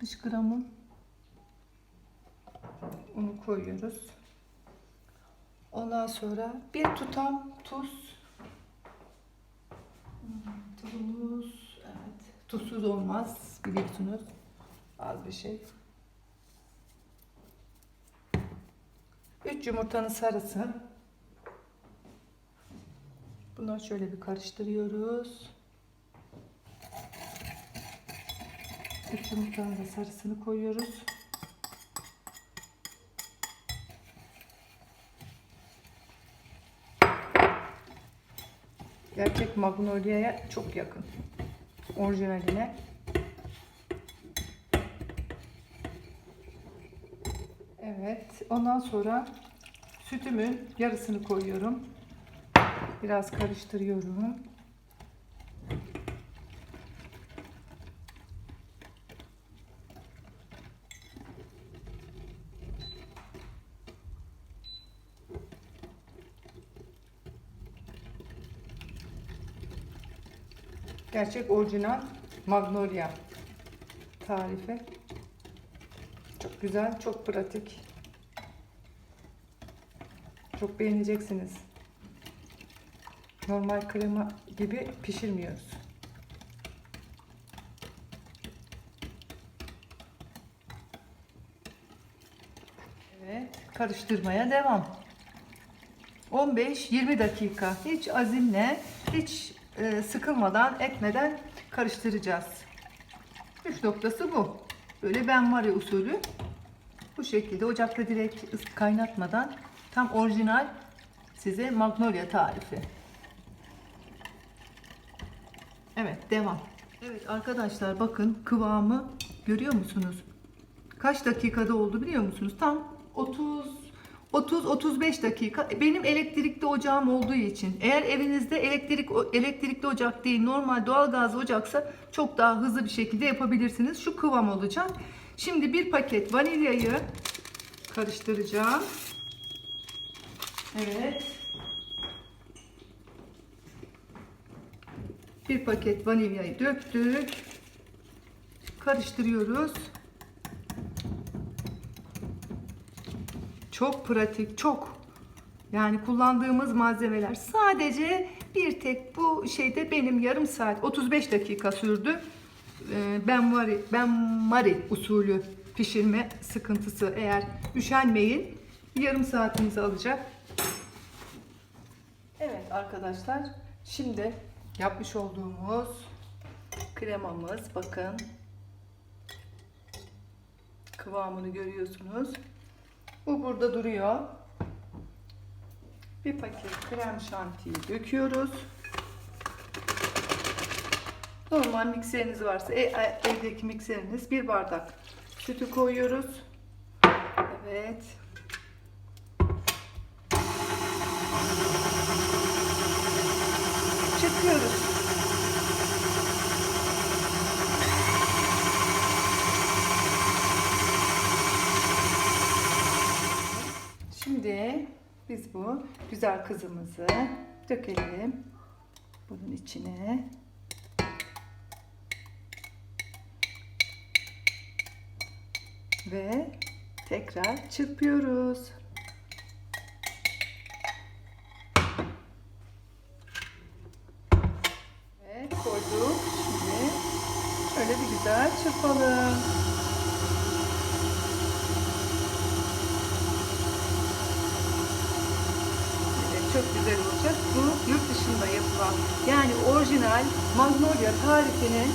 60 gramı. Onu koyuyoruz. Ondan sonra bir tutam tuz. Tuzumuz, evet. Tuzsuz olmaz biliyorsunuz. Az bir şey. 3 yumurtanın sarısı. Bunları şöyle bir karıştırıyoruz. 3 yumurtanın da sarısını koyuyoruz. Gerçek Magnolia'ya çok yakın. Orijinaline. Evet. Ondan sonra sütümün yarısını koyuyorum. Biraz karıştırıyorum. Gerçek orijinal Magnolia tarifi. Çok güzel, çok pratik. Çok beğeneceksiniz. Normal krema gibi pişirmiyoruz. Evet, karıştırmaya devam. 15-20 dakika hiç azimle, hiç e, sıkılmadan, etmeden karıştıracağız. Üç noktası bu. Böyle benmari usulü. Bu şekilde ocakta direkt kaynatmadan tam orijinal size magnolia tarifi. Evet devam. Evet arkadaşlar bakın kıvamı görüyor musunuz? Kaç dakikada oldu biliyor musunuz? Tam 30 30-35 dakika. Benim elektrikli ocağım olduğu için eğer evinizde elektrik elektrikli ocak değil normal doğalgaz ocaksa çok daha hızlı bir şekilde yapabilirsiniz. Şu kıvam olacak. Şimdi bir paket vanilyayı karıştıracağım. Evet. Bir paket vanilyayı döktük. Karıştırıyoruz. Çok pratik, çok. Yani kullandığımız malzemeler sadece bir tek bu şeyde benim yarım saat 35 dakika sürdü. Ee, Ben mari, ben mari usulü pişirme sıkıntısı eğer üşenmeyin yarım saatinizi alacak. Evet arkadaşlar şimdi yapmış olduğumuz kremamız bakın kıvamını görüyorsunuz. Bu burada duruyor. Bir paket krem şantiyi döküyoruz. Normal mikseriniz varsa e- e- evdeki mikseriniz bir bardak sütü koyuyoruz. Evet. Çıkıyoruz. Şimdi biz bu güzel kızımızı dökelim bunun içine. Ve tekrar çırpıyoruz. Ve koyduk. Şimdi şöyle bir güzel çırpalım. Evet, çok güzel olacak. Bu yurt dışında yapılan yani orijinal Magnolia tarifinin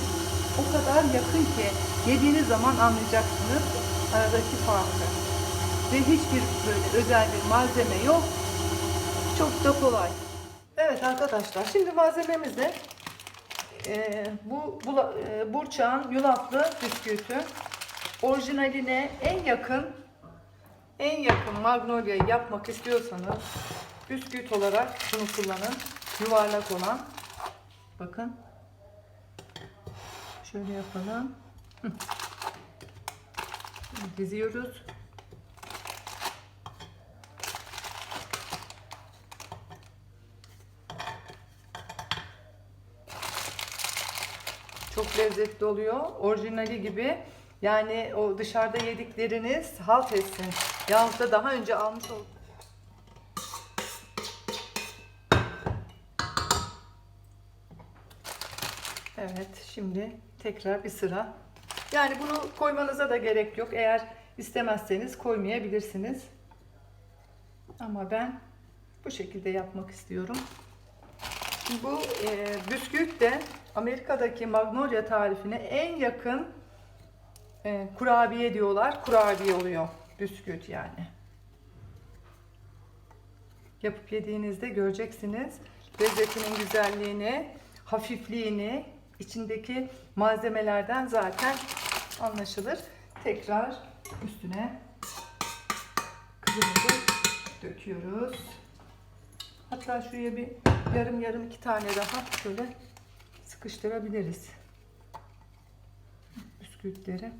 o kadar yakın ki yediğiniz zaman anlayacaksınız aradaki farkı. Ve hiçbir böyle özel bir malzeme yok. Çok da kolay. Evet arkadaşlar şimdi malzememizde e, bu bula, e, Burçak'ın yulaflı bisküvitü orijinaline en yakın en yakın magnolia'yı yapmak istiyorsanız bisküvit olarak bunu kullanın. Yuvarlak olan. Bakın. Şöyle yapalım. Diziyoruz. Çok lezzetli oluyor. Orijinali gibi Yani o dışarıda yedikleriniz halt etsin. Yahut da daha önce almış ol. Evet, şimdi tekrar bir sıra. Yani bunu koymanıza da gerek yok. Eğer istemezseniz koymayabilirsiniz. Ama ben bu şekilde yapmak istiyorum. Bu e, bisküvit de Amerika'daki Magnolia tarifine en yakın e, kurabiye diyorlar. Kurabiye oluyor bisküvit yani. Yapıp yediğinizde göreceksiniz lezzetinin güzelliğini, hafifliğini, içindeki malzemelerden zaten anlaşılır. Tekrar üstüne kızımızı döküyoruz. Hatta şuraya bir yarım yarım iki tane daha şöyle sıkıştırabiliriz. Bisküvitleri.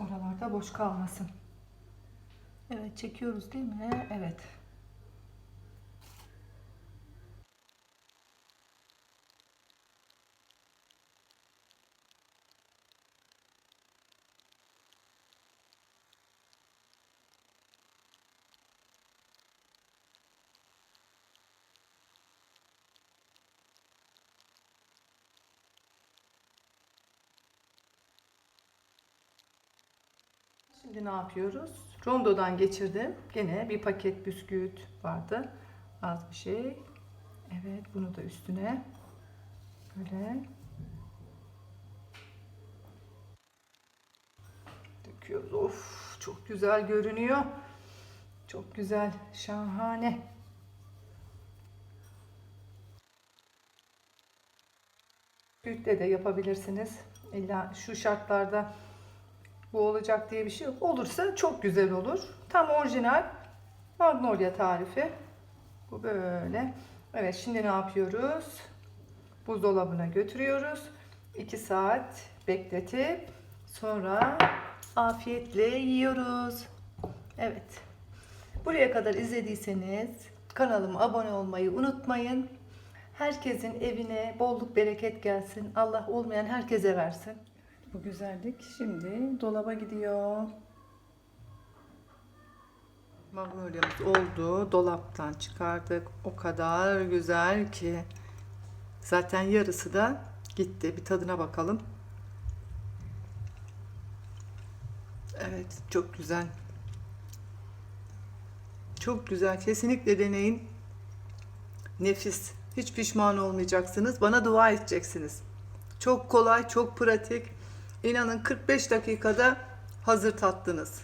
Oralarda boş kalmasın. Evet çekiyoruz değil mi? Evet. Şimdi ne yapıyoruz? Rondodan geçirdim. Gene bir paket bisküvit vardı. Az bir şey. Evet bunu da üstüne böyle döküyoruz. Of çok güzel görünüyor. Çok güzel. Şahane. Bisküvitle de yapabilirsiniz. İlla şu şartlarda bu olacak diye bir şey yok. Olursa çok güzel olur. Tam orijinal Magnolia tarifi. Bu böyle. Evet şimdi ne yapıyoruz? Buzdolabına götürüyoruz. 2 saat bekletip sonra afiyetle yiyoruz. Evet. Buraya kadar izlediyseniz kanalıma abone olmayı unutmayın. Herkesin evine bolluk bereket gelsin. Allah olmayan herkese versin. Bu güzellik şimdi dolaba gidiyor. Magnolia'mız oldu. Dolaptan çıkardık. O kadar güzel ki. Zaten yarısı da gitti. Bir tadına bakalım. Evet, çok güzel. Çok güzel. Kesinlikle deneyin. Nefis. Hiç pişman olmayacaksınız. Bana dua edeceksiniz. Çok kolay, çok pratik. İnanın 45 dakikada hazır tatlınız.